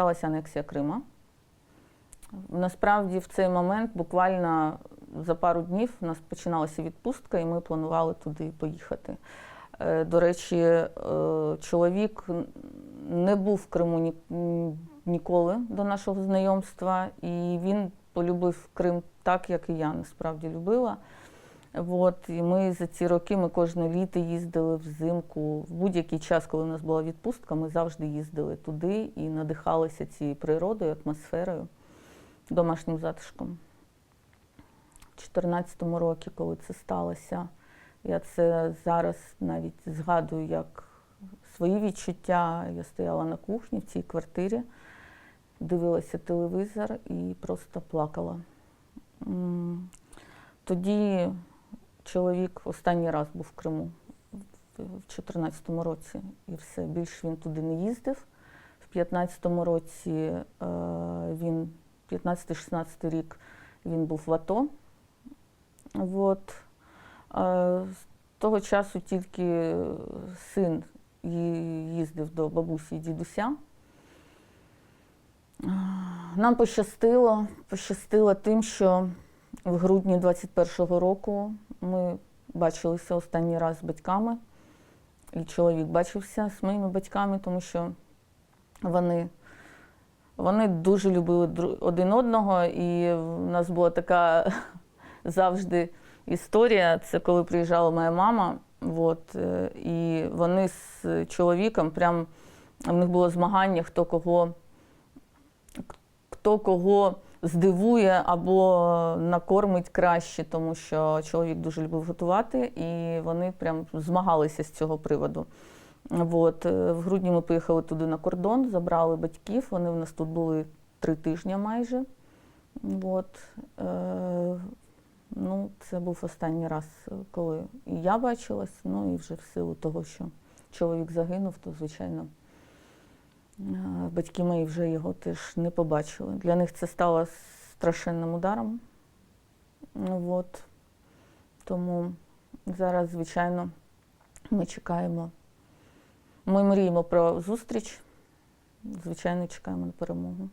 сталася анексія Крима. Насправді, в цей момент, буквально за пару днів, у нас починалася відпустка, і ми планували туди поїхати. Е, До речі, е, чоловік не був в Криму ні- ніколи до нашого знайомства, і він полюбив Крим так, як і я насправді любила. От, і ми за ці роки ми кожне літо їздили взимку. В будь-який час, коли у нас була відпустка, ми завжди їздили туди і надихалися цією природою, атмосферою, домашнім затишком. У 2014 році, коли це сталося, я це зараз навіть згадую як свої відчуття. Я стояла на кухні в цій квартирі, дивилася телевізор і просто плакала. Тоді чоловік останній раз був в Криму в 2014 році, і все, більше він туди не їздив. В 2015 році е, він, 15-16 рік, він був в АТО. От. Е, з того часу тільки син їздив до бабусі і дідуся. Нам пощастило, пощастило тим, що в грудні 21-го року ми бачилися останній раз з батьками. І чоловік бачився з моїми батьками, тому що вони, вони дуже любили один одного, і в нас була така завжди історія. Це коли приїжджала моя мама. От, е, і вони з чоловіком прям в них було змагання, хто кого, хто кого здивує або накормить краще, тому що чоловік дуже любив готувати, і вони прям змагалися з цього приводу. От, е, в грудні ми поїхали туди на кордон, забрали батьків. Вони в нас тут були три тижні майже. От, е, ну, це був останній раз, коли і я бачилась, ну і вже в силу того, що чоловік загинув, то звичайно. Батьки мої вже його теж не побачили. Для них це стало страшенним ударом. Ну, От. Тому зараз, звичайно, ми чекаємо. Ми мріємо про зустріч. Звичайно, чекаємо на перемогу.